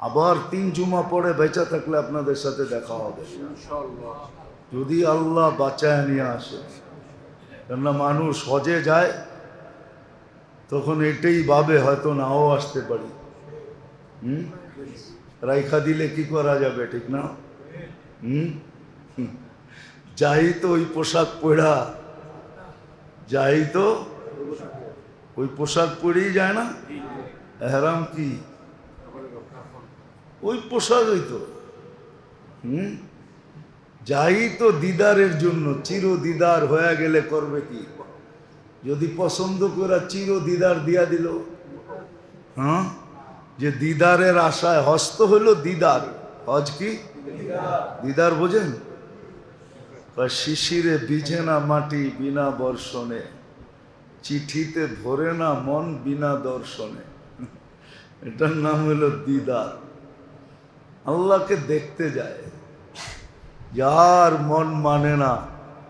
আবার তিন জুমা পরে বেঁচে থাকলে আপনাদের সাথে দেখা হবে। যদি আল্লাহ বাঁচায় নিয়ে আসে, কেননা মানুষ হজে যায়, তখন এটাই ভাবে, হয়তো নাও আসতে পারি। হুম? রাইখা দিলে কি করা যাবে, ঠিক না? হুম। যাই তো ওই পোশাক পরা, যাই তো ওই পোশাক পরেই যায় না? এহরাম কি? ওই পোশাকই তো। হুম? যাই তো দিদারের জন্য, চির দিদার হয়ে গেলে করবে কি? যদি পছন্দ করে চির দিদার দিয়া দিল। হ্যাঁ? যে দিদারের আশায় হস্ত হলো দিদার। হজ কি? দিদার বোঝেন? শিশিরে বিঝে না মাটি বিনা বর্ষণে, চিঠিতে ভরে না মন বিনা দর্শনে। এটার নাম হলো দিদার। আল্লাহকে দেখতে যায়। যার মন মানে না,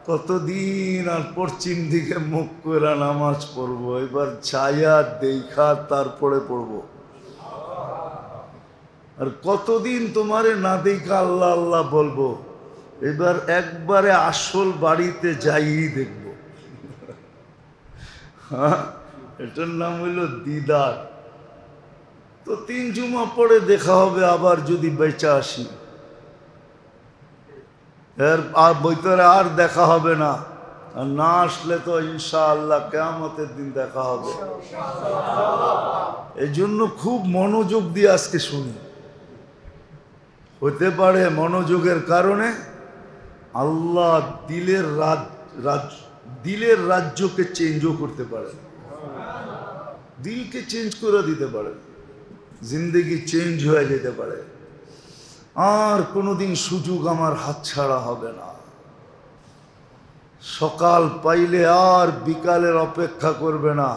কতদিন আর পশ্চিম দিকে মুখ করে নামাজ পড়ব, এবার ছায়া দেখা তারপরে পড়ব। আর কতদিন তোমারে না দেখা আল্লাহ আল্লাহ বলব, এবার একবারে আসল বাড়িতে যাই দেখব। হ্যাঁ এটার নাম হইল দিদার। তো তিন জুমা পরে দেখা হবে, আবার যদি বেচা আসি। এর আর বইতরে আর দেখা হবে না। আর না আসলে তো ইনশাআল্লাহ কেয়ামতের দিন দেখা হবে। এই জন্য খুব মনোযোগ দিয়ে আজকে শুনি। হতে পারে মনোযোগের কারণে আল্লাহ দিলের রাজ দিলের রাজ্যকে চেঞ্জও করতে পারে। দিলকে চেঞ্জ করে দিতে পারে। জিন্দগি চেঞ্জ হয়ে যেতে পারে। আর কোনোদিন সুযোগ আমার হাতছাড়া হবে না। সকাল পাইলে আর বিকালের অপেক্ষা করবে না।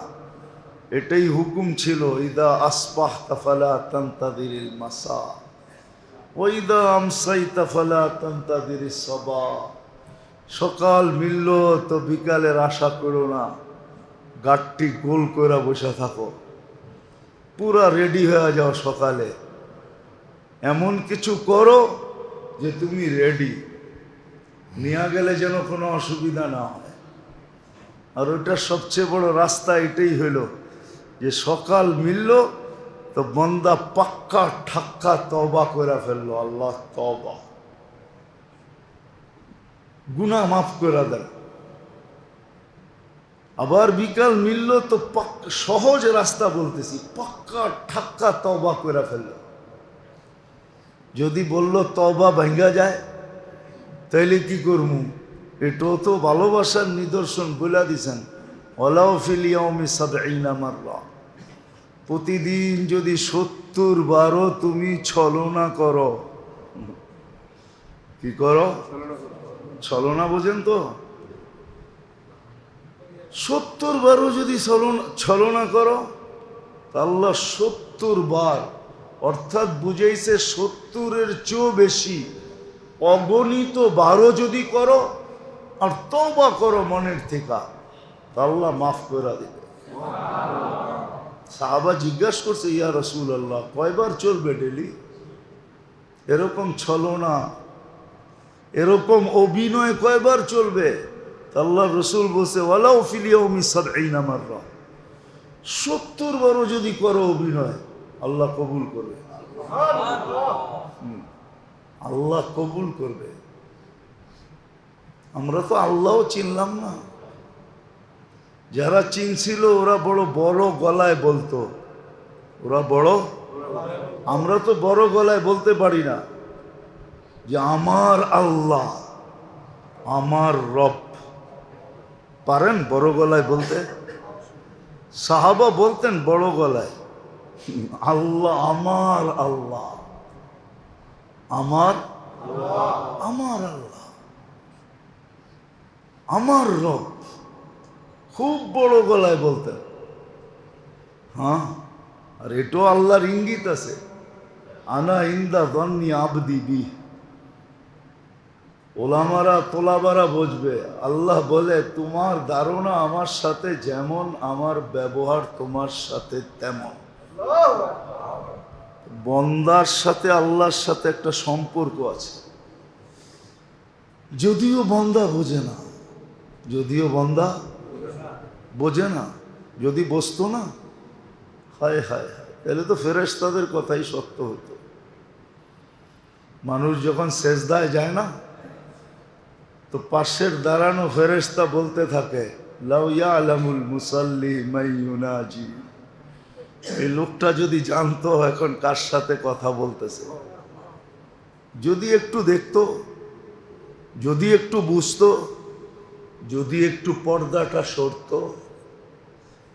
এটাই হুকুম ছিল, ইদা আসপাহ তাফালা তান্তাদিরিল মাসা ওইদা আমসাই তাফালা তান্তাদিরি সবা। সকাল মিলল তো বিকালের আশা করো না। গাঠটি গোল করে বসে থাকো। পুরা রেডি হয়ে যাও সকালে। এমন কিছু করো যে তুমি রেডি। নিয়ে গেলে যেন কোনো অসুবিধা না হয়। আর ওইটার সবচেয়ে বড় রাস্তা এটাই হইল যে সকাল মিলল তো বন্দা পাক্কা ঠাক্কা তবা করে ফেলল, আল্লাহ তবা গুনা মাফ করে দেন। আবার বিকাল মিলল তো সহজ রাস্তা বলতেছি, পাক্কা ঠাক্কা তবা করে ফেলল। যদি বলল তবা ভাঙ্গা যায়, তাইলে কি করব এটাও তো ভালোবাসার নিদর্শন বলে দিছেন। ওলাও ফিলিয়ামি মাররা। প্রতিদিন যদি সত্তর বারো তুমি ছলনা করো। কি করো? ছলনা বোঝেন তো? সত্তর বারও যদি ছলনা ছলনা করো আল্লাহ সত্তর বার অর্থাৎ বুঝাইছে সত্তরের চেয়েও বেশি অগণিত বারো যদি করো, আর তবা করো মনের থেকে আল্লাহ মাফ করে দেবে। সাহাবা জিজ্ঞাসা করছে, ইয়া রসুল আল্লাহ কয়বার চলবে ডেলি? এরকম ছলনা, এরকম অভিনয় কয়বার চলবে? আল্লাহ রসুল বলছে ওয়ালাও ফিলিয়াউমি সাদঈন আমার সত্তর বারও যদি করো অভিনয়, আল্লাহ কবুল করবে। আল্লাহ কবুল করবে। আমরা তো আল্লাহও চিনলাম না। যারা চিনছিল, ওরা বড় বড় গলায় বলতো। ওরা বড়? আমরা তো বড় গলায় বলতে পারি না যে, আমার আল্লাহ, আমার রব পারেন বড় গলায় বলতে? সাহাবা বলতেন বড় গলায়, আল্লাহ আমার আল্লাহ, আমার আমার আল্লাহ, আমার রব। খুব বড় গলায় বলতেন। হ্যাঁ আর এটাও আল্লাহর ইঙ্গিত আছে। আনা ইন্দা দন্নি আবদি বি। ওলামারা, তোলাবারা বুঝবে। আল্লাহ বলে, তোমার ধারণা আমার সাথে যেমন, আমার ব্যবহার তোমার সাথে তেমন। বন্দার সাথে আল্লাহর সাথে একটা সম্পর্ক আছে। যদিও বন্দা বোঝে না, যদিও বন্দা বোঝে না, যদি বসতো না, হায় হায় হায়, তাহলে তো ফেরেশতাদের কথাই সত্য হতো। মানুষ যখন শেষদায় যায় না তো পাশের দাঁড়ানো ফেরেশতা বলতে থাকে, লাউ ইয়ালামুল মুসাল্লি মাইয়ুনাজি এই লোকটা যদি জানতো এখন কার সাথে কথা বলতেছে। যদি একটু দেখতো, যদি একটু বুঝতো, যদি একটু পর্দাটা সরতো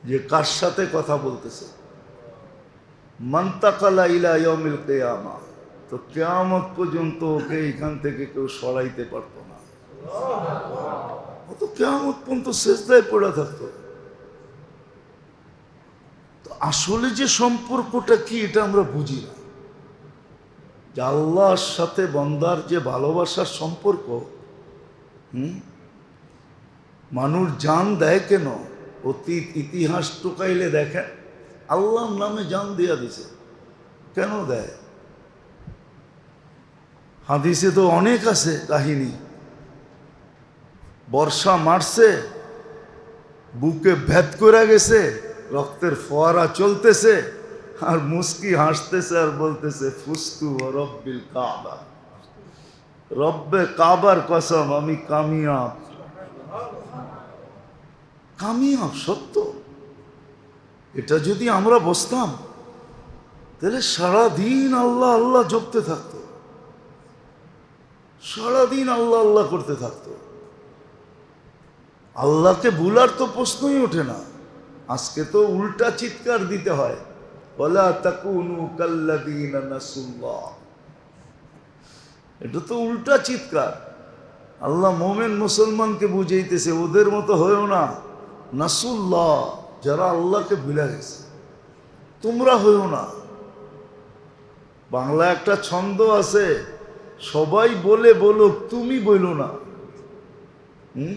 যে কার সাথে কথা বলতেছে। মান্তাকালা ইলা ইয়মিল কেয়ামা। তো কেয়ামত পর্যন্ত ওকে এখান থেকে কেউ সরাইতে পারতো না। ও তো কেয়ামত পর্যন্ত শেষদায় পড়ে থাকতো। আসলে যে সম্পর্কটা কি, এটা আমরা বুঝি না। যে আল্লাহর সাথে বন্দার যে ভালোবাসার সম্পর্ক, হুম? মানুষ জান দেয় কেন? অতীত, ইতিহাস টুকাইলে দেখেন, আল্লাহর নামে জান দিয়া দিছে। কেন দেয়? হাদিসে তো অনেক আছে কাহিনী। বর্ষা মারছে, বুকে ভেদ করে গেছে, রক্তের ফোয়ারা চলতেছে, আর মুস্কি হাসতেছে আর বলতেছে, ফুস্তু রব্বিল কাবা। রব্বে কাবার কসম, আমি কামিয়াব। কামিয়াব, সত্য। এটা যদি আমরা বসতাম, তাহলে সারাদিন আল্লাহ আল্লাহ জপতে থাকতো। সারাদিন আল্লাহ আল্লাহ করতে থাকতো। আল্লাহকে ভুলার তো প্রশ্নই ওঠে না। আজকে তো উল্টা চিৎকার দিতে হয়। বলা তাকুনু কাল্লাদিন এটা তো উল্টা চিৎকার। আল্লাহ মোমেন মুসলমানকে বুঝাইতেছে, ওদের মতো হয়েও না। নাসুল্লাহ, যারা আল্লাহকে ভুলে গেছে, তোমরা হয়েও না। বাংলা একটা ছন্দ আছে, সবাই বলে বলো তুমি বলো না। হুম?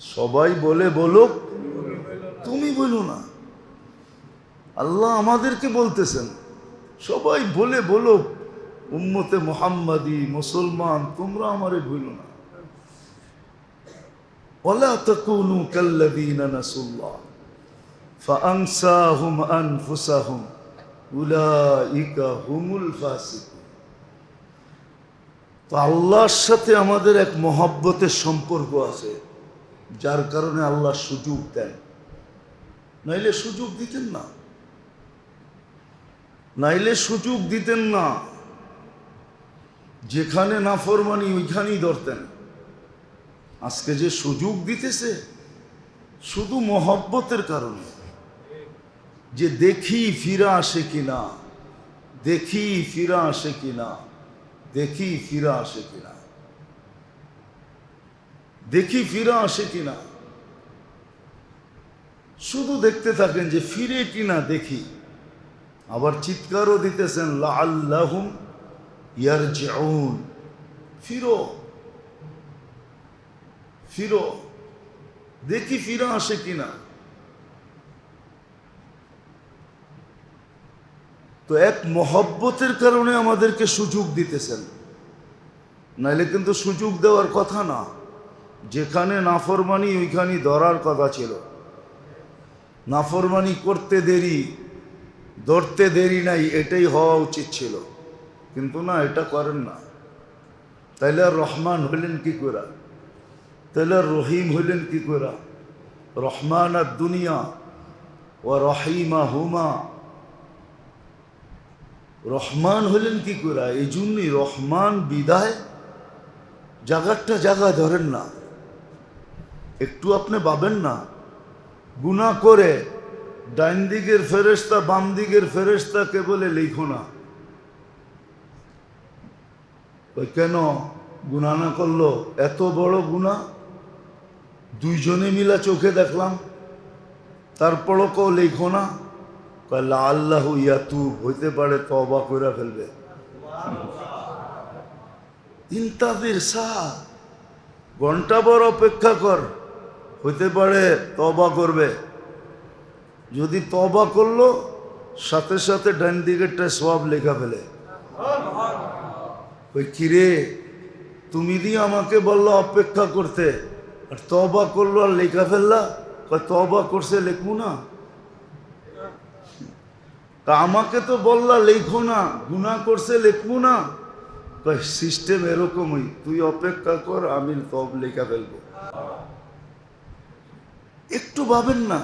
সবাই বলে বলো তুমি বলো না। আল্লাহ আমাদেরকে বলতেছেন, সবাই বলে বলো উম্মতে মোহাম্মদি মুসলমান, তোমরা আমারে ভুল না। ওলা তকুনু কাল্লাদিনা নাসুল্লাহ উলাইকা হুমুল তো আল্লাহর সাথে আমাদের এক মহাব্বতের সম্পর্ক আছে। যার কারণে আল্লাহ সুযোগ দেন। নাইলে সুযোগ দিতেন না। নাইলে সুযোগ দিতেন না। যেখানে নাফরমানি, ওইখানেই ধরতেন। আজকে যে সুযোগ দিতেছে, শুধু মহব্বতের কারণে। যে দেখি ফিরা আসে কিনা, দেখি ফিরা আসে কিনা, দেখি ফিরা আসে কিনা। দেখি ফিরে আসে কিনা। শুধু দেখতে থাকেন যে ফিরে কিনা দেখি। আবার চিৎকারও দিতেছেন লাহুম ইয়ার ফিরো। ফিরো। দেখি ফিরে আসে কিনা। তো এক মহব্বতের কারণে আমাদেরকে সুযোগ দিতেছেন। নাইলে কিন্তু সুযোগ দেওয়ার কথা না। যেখানে নাফরমানি, ওইখানে ধরার কথা ছিল। নাফরমানি করতে দেরি, ধরতে দেরি নাই, এটাই হওয়া উচিত ছিল। কিন্তু না, এটা করেন না। তাইলে রহমান হইলেন কি করে আর রহিম হইলেন কি করে রহমান আর দুনিয়া ও রহিমা হুমা। রহমান হলেন কি করে এই জন্যই রহমান বিদায় জাগারটা জায়গা ধরেন না। একটু আপনি পাবেন না। গুণা করে ডাইন দিকের ফেরেস্তা বাম দিকের ফেরেস্তাকে বলে লিখো না। কেন গুণা না করল? এত বড় গুণা? দুইজনে মিলা চোখে দেখলাম। তারপরও কেউ লিখো না। কয় আল্লাহ ইয়াতু হইতে পারে তবা করে ফেলবে। ইন্তাদের সা ঘণ্টা বড় অপেক্ষা কর। হইতে পারে তবা করবে। যদি তবা করল, সাথে সাথে ডান দিকেরটা সব লেখা ফেলে। ওই কিরে, তুমি দিয়ে আমাকে বলল অপেক্ষা করতে, আর তবা করল আর লেখা ফেললা? তবা করছে লেখবো না? তা আমাকে তো বললা লেখো না গুণা করছে লেখবো না। সিস্টেম এরকমই, তুই অপেক্ষা কর, আমি তব লেখা ফেলব। একটু ভাবেন না।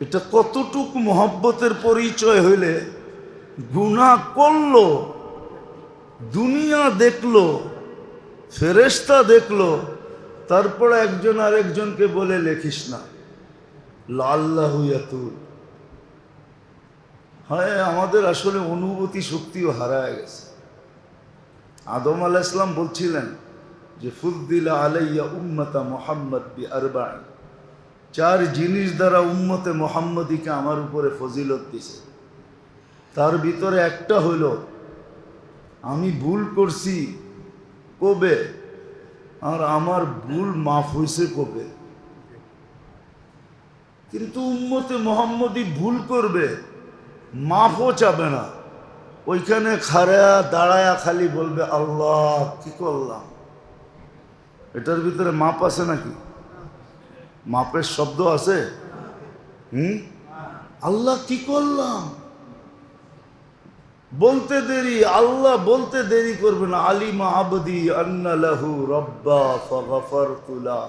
এটা কতটুক মহব্বতের পরিচয় হইলে গুণা করল, দুনিয়া দেখল ফেরেস্তা দেখল, তারপরে একজন আরেকজনকে বলে লেখিস না। লাল্লাহু ইয়াতুল হ্যাঁ আমাদের আসলে অনুভূতি শক্তিও হারায় গেছে। আদম আলাহ ইসলাম বলছিলেন যে ফুদ্দিলা আলাইয়া উম্মতা মোহাম্মদ বি আরবাই চার জিনিস দ্বারা উম্মতে মোহাম্মদীকে আমার উপরে ফজিলত দিছে। তার ভিতরে একটা হইল আমি ভুল করছি কবে? আর আমার ভুল মাফ হয়েছে কবে? কিন্তু উম্মতে মোহাম্মদী ভুল করবে, মাফও চাবে না। ওইখানে খাড়া দাঁড়ায়া খালি বলবে, আল্লাহ, কি করলাম? এটার ভিতরে মাপ আছে নাকি? মাপের শব্দ আছে? হুম? আল্লাহ কি করলাম? বলতে দেরি, আল্লাহ বলতে দেরি করবে না। আলিমা আবদি আন্না লাহু রব্বা ফাগাফারতুলা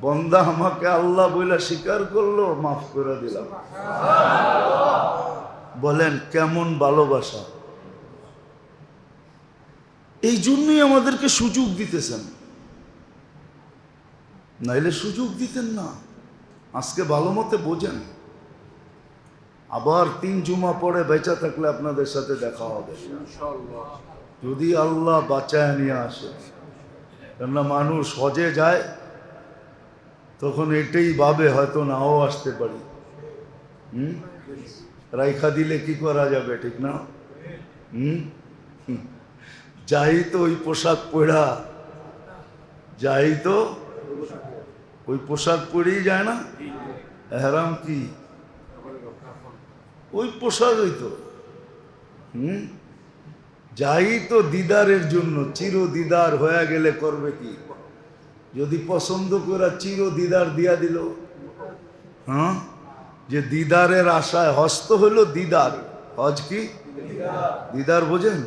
বন্দা আমাকে আল্লাহ বইলা স্বীকার করল, মাফ করে দিলাম। বলেন, কেমন ভালোবাসা? এই জন্যই আমাদেরকে সুযোগ দিতেছেন। নাইলে সুযোগ দিতেন না। আজকে ভালো মতে বোঝেন। আবার তিন জুমা পরে বেঁচা থাকলে আপনাদের সাথে দেখা হবে। যদি আল্লাহ বাঁচায় নিয়ে আসে কেননা মানুষ হজে যায় তখন এটাই ভাবে হয়তো নাও আসতে পারি। হুম? রাইখা দিলে কি করা যাবে ঠিক না? হুম? হুম। যাই তো ওই পোশাক পড়া যাই তো ওই পোশাক পরেই যায় না? এহরাম কি? ওই পোশাকই তো। হুম? যাই তো দিদারের জন্য, চির দিদার হয়ে গেলে করবে কি? যদি পছন্দ করে চির দিদার দিয়া দিল। হ্যাঁ? যে দিদারের আশায় হস্ত হলো দিদার। হজ কি? দিদার বোঝেন?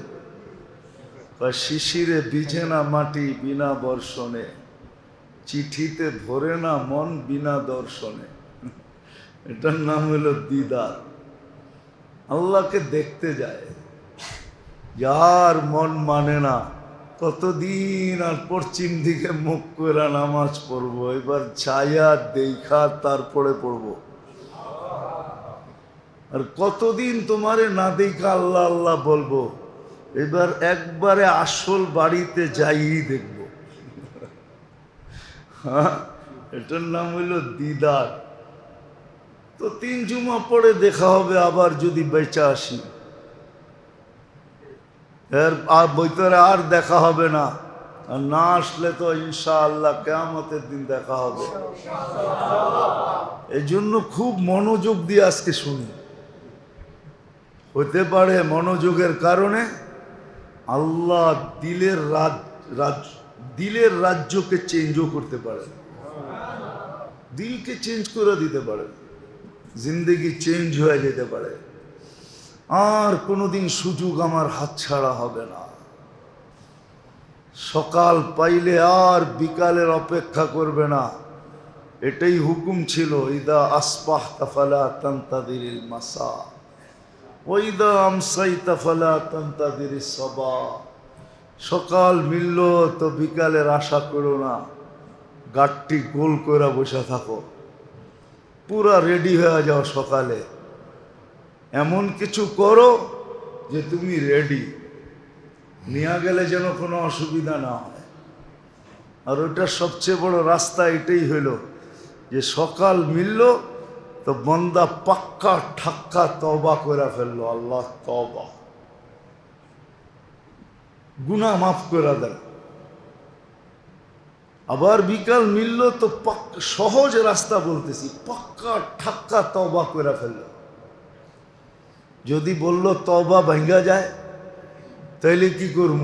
শিশিরে বিঝে না মাটি বিনা বর্ষণে। চিঠিতে ধরে না মন বিনা দর্শনে। এটার নাম হলো দিদার। আল্লাহকে দেখতে যায়। যার মন মানে না, কতদিন আর পশ্চিম দিকে মুখ করে নামাজ পড়ব, এবার ছায়া দেখা তারপরে পড়ব। আর কতদিন তোমারে না দেখা আল্লাহ আল্লাহ বলব, এবার একবারে আসল বাড়িতে যাই দেখব। এটার নাম হইল দিদার। তো তিন জুমা পরে দেখা হবে আবার যদি বেচা আসি। এর আর বইতরে আর দেখা হবে না। আর না আসলে তো ইনশাআল্লাহ কেয়ামতের দিন দেখা হবে। এই জন্য খুব মনোযোগ দিয়ে আজকে শুনি। হতে পারে মনোযোগের কারণে আল্লাহ দিলের রাজ রাজ দিলের রাজ্যকে চেঞ্জও করতে পারে। দিলকে চেঞ্জ করে দিতে পারে। জিন্দগি চেঞ্জ হয়ে যেতে পারে। আর কোনোদিন সুযোগ আমার হাতছাড়া হবে না। সকাল পাইলে আর বিকালের অপেক্ষা করবে না। এটাই হুকুম ছিল, ইদা আসপাহ তাফালা তান্তাদিরিল মাসা। ওইদা আমসাই তাফালা তান্তাদিরিস সবা। সকাল মিলল তো বিকালের আশা করো না। গাঠটি গোল করে বসে থাকো। পুরা রেডি হয়ে যাও সকালে। এমন কিছু করো যে তুমি রেডি। নিয়ে গেলে যেন কোনো অসুবিধা না হয়। আর ওইটার সবচেয়ে বড় রাস্তা এটাই হইল যে সকাল মিলল তো বন্দা পাক্কা ঠাক্কা তবা করে ফেলল, আল্লাহ তবা গুনা মাফ করে দেন। আবার বিকাল মিলল তো সহজ রাস্তা বলতেছি, পাক্কা ঠাক্কা তবা করে ফেলল। যদি বলল তবা ভাঙ্গা যায়, তাইলে কি করব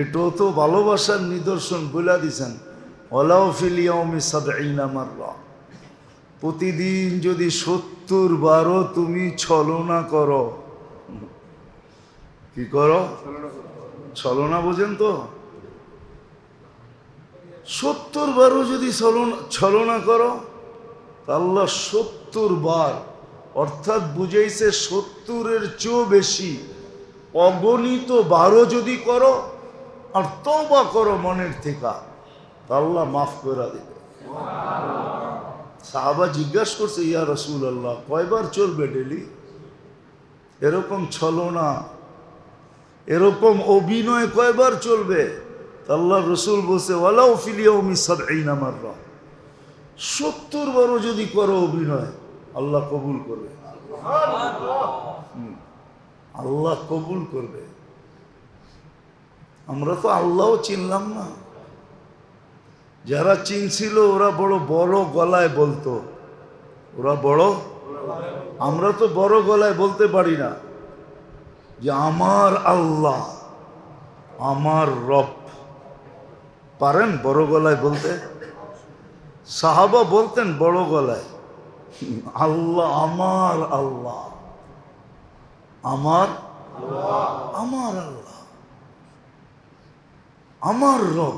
এটাও তো ভালোবাসার নিদর্শন বলে দিছেন। প্রতিদিন যদি সত্তর বারো তুমি ছলনা করো। কি করো। ছলনা বোঝেন তো? সত্তর বারও যদি ছলনা করো আল্লাহ সত্তর বার, অর্থাৎ বুঝাইছে সত্তরের চেয়েও বেশি, অগণিত বারো যদি করো, আর তবা করো মনের থেকে আল্লাহ মাফ করে দেবে। সাহাবা জিজ্ঞাসা করছে, ইয়া রসুল আল্লাহ কয়বার চলবে ডেলি? এরকম ছলনা এরকম অভিনয় কয়বার চলবে? আল্লাহ রসুল বলছে, ওয়ালাউ ফিলিয়াউমি সাবঈনা মাররা। সত্তর বারও যদি করো অভিনয়, আল্লাহ কবুল করবে। আল্লাহ কবুল করবে। আমরা তো আল্লাহও চিনলাম না। যারা চিনছিল, ওরা বড় বড় গলায় বলতো। ওরা বড়? আমরা তো বড় গলায় বলতে পারি না। যে আমার আল্লাহ, আমার রব। পারেন বড় গলায় বলতে? সাহাবা বলতেন বড় গলায়, আল্লাহ আমার আল্লাহ, আমার আমার আল্লাহ, আমার রব।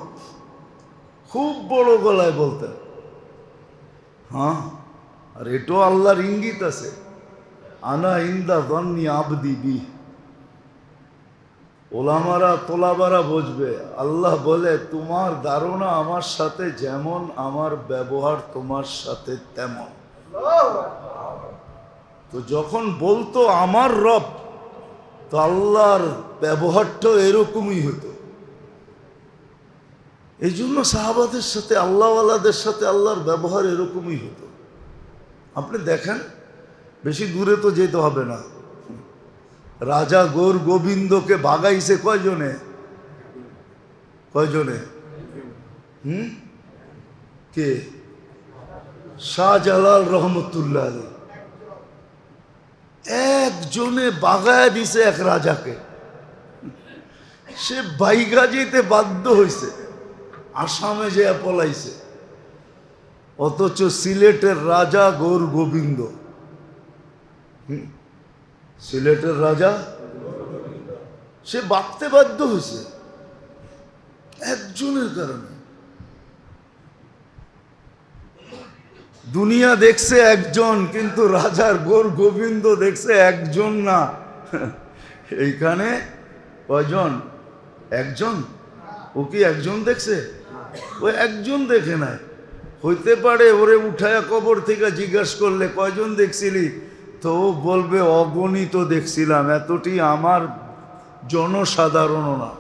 খুব বড় গলায় বলতেন। হ্যাঁ আর এটাও আল্লাহর ইঙ্গিত আছে। আনা ইন্দা দন্নি আবদি বি। ওলামারা, তোলাবারা বুঝবে। আল্লাহ বলে, তোমার ধারণা আমার সাথে যেমন, আমার ব্যবহার তোমার সাথে তেমন। তো যখন বলতো আমার রব, তো আল্লাহর ব্যবহারটাও এরকমই হতো। এই জন্য সাহাবাদের সাথে, আল্লাহওয়ালাদের সাথে আল্লাহর ব্যবহার এরকমই হতো। আপনি দেখেন, বেশি দূরে তো যেতে হবে না। রাজা গোর গোবিন্দকে বাগাইছে কয়জনে? কয়জনে? হুম? কে? শাহজালাল রহমতুল্লাহ একজনে বাগায় দিছে এক রাজাকে। সে বাইগা যেতে বাধ্য হয়েছে আসামে যে পলাইছে। অথচ সিলেটের রাজা গৌর গোবিন্দ। হুম, সিলেটের রাজা, সে বাঁচতে বাধ্য হয়েছে। একজনের কারণে। দুনিয়া দেখছে একজন, কিন্তু রাজার গোর গোবিন্দ দেখছে একজন না। এইখানে কয়জন? একজন? ও কি একজন দেখছে? ও একজন দেখে নাই। হইতে পারে ওরে উঠায়া কবর থেকে জিজ্ঞাসা করলে কয়জন দেখছিলি? তো বলবে, অগণিত দেখছিলাম, এতটি আমার জনসাধারণ না।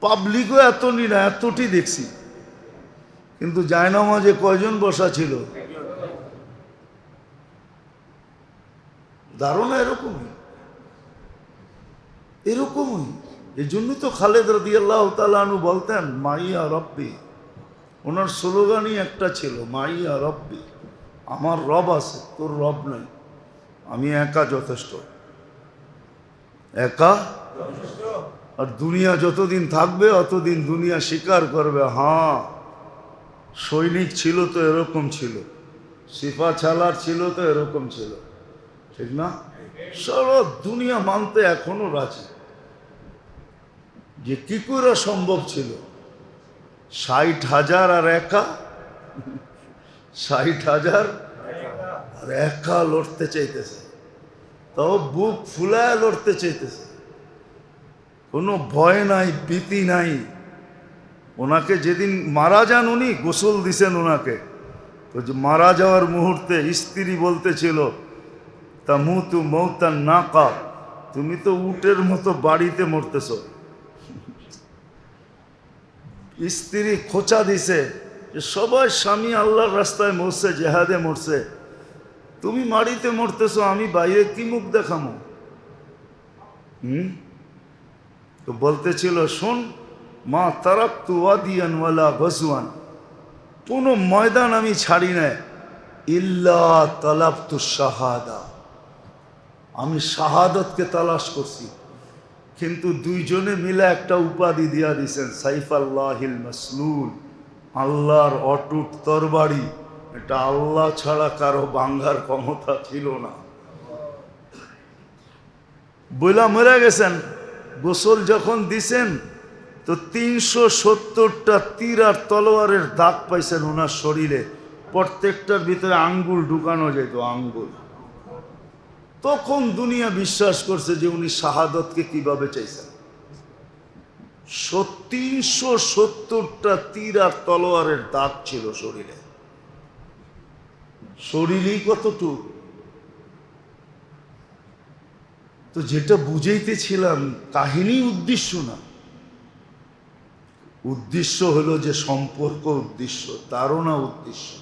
পাবলিকও এতটি না এতটি দেখছি। কিন্তু জায়নামাজে কয়জন বসা ছিল? ধারণা এরকমই। এরকমই। এই জন্যই তো খালেদ রদিয়াল্লাহ তালু বলতেন, মাইয়া রব্বি। ওনার স্লোগানই একটা ছিল, মাইয়া রব্বি। আমার রব আছে, তোর রব নাই। আমি একা যথেষ্ট। একা? আর দুনিয়া যতদিন থাকবে, অতদিন দুনিয়া স্বীকার করবে। হ্যাঁ সৈনিক ছিল তো এরকম ছিল। সিফা ছালার ছিল তো এরকম ছিল। ঠিক না? সারা দুনিয়া মানতে এখনও রাজি। যে কি করে সম্ভব ছিল? ষাট হাজার আর একা? ষাট হাজার আর একা লড়তে চাইতেছে। তাও বুক ফুলায় লড়তে চাইতেছে। কোনো ভয় নাই, ভীতি নাই। ওনাকে যেদিন মারা যান উনি, গোসল দিছেন ওনাকে। তো যে মারা যাওয়ার মুহূর্তে স্ত্রী বলতেছিল তা মু মুতু মৌতান না কা তুমি তো উটের মতো বাড়িতে মরতেছ। স্ত্রী খোঁচা দিছে যে সবাই স্বামী আল্লাহর রাস্তায় মরছে, জেহাদে মরছে। তুমি মাড়িতে মরতেছ, আমি বাইরে কি মুখ দেখামো? হুম? তো বলতেছিল, শোন, মা তারাক তু ওয়াদিয়ান ওয়ালা গজওয়ান। কোনো ময়দান আমি ছাড়ি না ইল্লা তালাব তু শাহাদা। আমি শাহাদতকে তালাশ করছি। কিন্তু দুইজনে মিলে একটা উপাধি দিয়া দিছেন সাইফ আল্লাহিল মাসলুল। আল্লাহর অটুট তরবারি, এটা আল্লাহ ছাড়া কারও বাঙ্গার ক্ষমতা ছিল না। বইলা মরে গেছেন, গোসল যখন দিছেন, তো তিনশো সত্তরটা তীর আর তলোয়ারের দাগ পাইছেন ওনার শরীরে। প্রত্যেকটার ভিতরে আঙ্গুল ঢুকানো যেত, আঙ্গুল। তখন দুনিয়া বিশ্বাস করছে যে উনি শাহাদতকে কীভাবে চাইছেন। তিনশো সত্তরটা তীর আর তলোয়ারের দাগ ছিল শরীরে। শরীরই কতটুক তো যেটা বুঝাইতেছিলাম, কাহিনী উদ্দেশ্য না। উদ্দেশ্য হলো যে সম্পর্ক উদ্দেশ্য তারও না উদ্দেশ্য।